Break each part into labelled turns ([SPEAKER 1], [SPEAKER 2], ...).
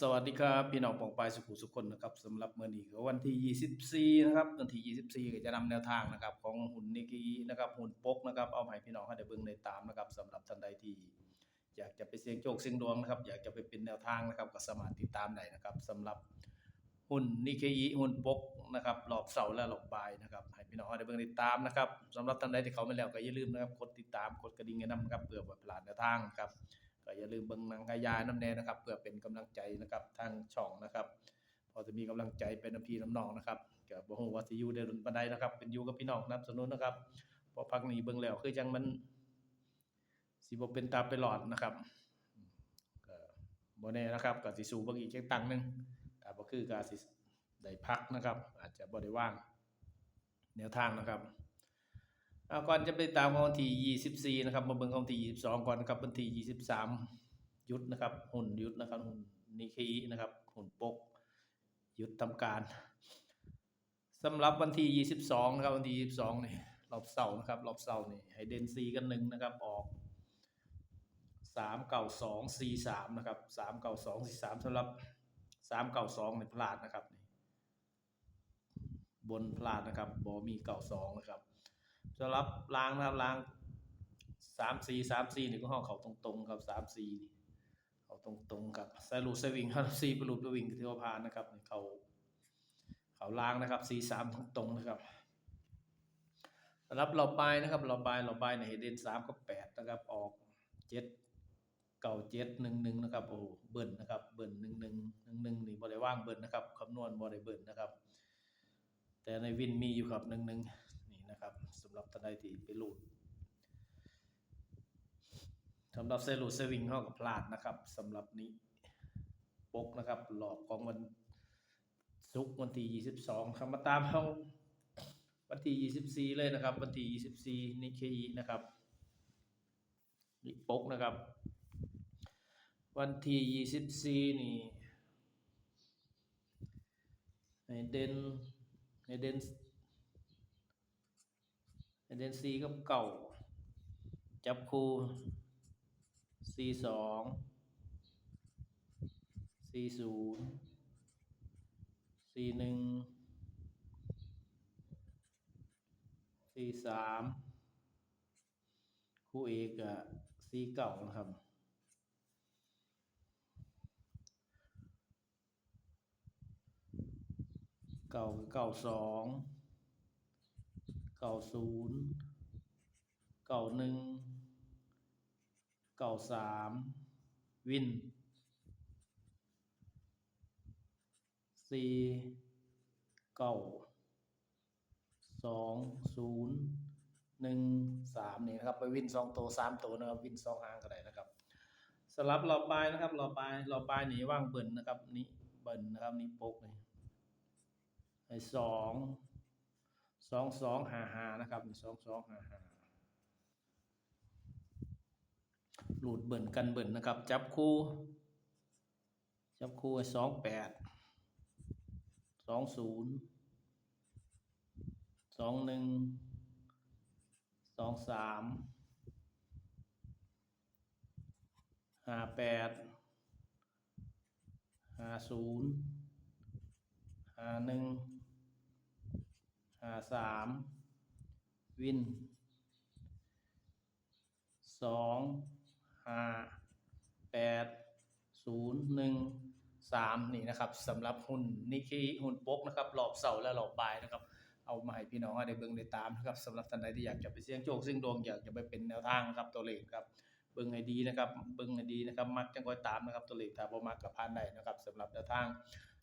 [SPEAKER 1] สวัสดีครับพี่น้องปองปายสุขุสุขคนนะครับสำหรับเมื้อนี้ก็วันที่ 24 นะครับวันที่ 24 ก็จะนำแนวทางนะครับ ของหุ่นนิกกี้นะครับหุ่นปกนะครับเอาให้พี่น้องให้ได้เบิ่งได้ตามนะครับสำหรับท่านใดที่อยากจะไปเสี่ยงโชคเสี่ยงดวงนะครับ อยากจะไปเป็นแนวทางนะครับก็สามารถติดตามได้นะครับสำหรับหุ่นนิกกี้หุ่นปกนะครับรอบเสาและรอบบ่ายนะครับให้พี่น้องให้ได้เบิ่งได้ตามนะครับสำหรับท่านใดที่เขาไม่แล้วก็อย่าลืมนะครับกดติดตามกดกระดิ่งให้นำนะครับเพื่อบ่พลาดแนวทางครับ ก็อย่าลืมเบิ่งนังกายายน้ำแน่นะครับเพื่อเป็นกำลังใจนะครับทางช่องนะครับ พอจะมีกำลังใจเป็นน้ำพีน้ำนองนะครับก็บ่ฮู้ว่าสิอยู่ได้รุ่นปานใดนะครับ เป็นอยู่กับพี่น้องนับสนุนนะครับพอพักนี้เบิ่งแล้วคือจังมันสิบ่เป็นตาไปหลอดนะครับก็บ่แน่นะครับก็สิสู้เบิ่งอีกจักตังหนึงถ้าบ่คือก็อาจสิได้พักนะครับ อาจจะบ่ได้ว่างแนวทางนะครับ เอาก่อนจะไปตามของวันที่24นะครับ มาเบิ่งของวันที่22ก่อนนะครับวันที่23หยุดนะครับ หุ่นยุดนะครับ หุ่นนิเคอินะครับ หุ่นปก ยุดทำการสำหรับวันที่22นะครับ วันที่22นี่รอบเสาร์นะครับรอบเสาร์นี่ให้เดนซีกันหนึ่งนะครับ ออก392 43นะครับ392 43สำหรับ392นี่พลาดนะครับบนพลาดนะครับบ่มี92นะครับ สำหรับรางนะครับรางสามสี่สามสี่นี่ก็ห้องเขาตรงๆครับสามสี่นี่เขาตรงๆครับสรุปสวิงครับสี่ประลูปสวิงที่ว่าผ่านนะครับเขาเขารางนะครับสี่สามตรงๆนะครับสำหรับเราปลายนะครับเราปลายเราปลายในเดเดนสามกับแปดนะครับออกเจ็ดเก่าเจ็ดหนึ่งหนึ่งนะครับโอ้เบิ่นนะครับเบิ่นหนึ่งหนึ่งหนึ่งหนึ่งนี่บริว่างเบิ่นนะครับคำนวณบริเบิ่นนะครับ แต่ในวินมีอยู่ครับหนึ่งหนึ่ง นะครับสำหรับท่านใดที่ไปรูดสำหรับเซลูเซวิงเข้ากับพลาดนะครับสำหรับนี้ปกนะครับ หลอกของวันศุกร์วันที่22ครับมาตามเขาวันที่24 เลยนะครับ วันที่24นิเคอีนะครับนี่ปกนะครับ วันที่24นี่ในเดนในเดน เดนซีกับเก่า จับคู่ซีสองซีศูนย์ซีหนึ่งซีสามคู่เอกอะซีเก่านะครับเก่าเก่าสอง เก่าศูนย์เก่าหนึ่งเก่าสามวินสี่เก่าสองศูนย์หนึ่งสามนี่นะครับ ไปวินสองตัวสามตัวนะครับ วินสองหางก็ได้นะครับสำหรับรอบปลายนะครับรอบปลายรอบปลายนี่ว่างเบิ่นนะครับ นี่เบิ่นนะครับ นี่ปกนี่ไอ้สอง สองสองหาหานะครับสองสองหาหาหลุดเบิ่นกันเบิ่นนะครับ จับคู่ จับคู่สองแปดสองศูนย์สองหนึ่งสองสามห้าแปดห้าศูนย์ห้าหนึ่ง สามวินสองห้าแปดศูนย์หนึ่งสามนี่นะครับสำหรับหุ่นนิกิหุ่นปกนะครับรอบเสาและรอบบ่ายนะครับ เอามาให้พี่น้องได้เบิ่งได้ตามนะครับสำหรับท่านใดที่อยากจะไปเสี่ยงโชคเสี่ยงดวงอยากจะไปเป็นแนวทางนะครับตัวเลขครับเบิ่งให้ดีนะครับเบิ่งให้ดีนะครับมักจังค่อยตามนะครับตัวเลขถ้าบ่มักก็ผ่านได้นะครับสำหรับแนวทาง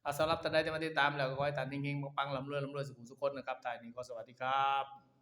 [SPEAKER 1] อะสำหรับท่านใดที่มาติดตามแล้วก็ขอให้ท่านเฮงๆปังๆลำรวยลำรวยสุขุมสุขคนนะครับท่านนี้ก็สวัสดีครับ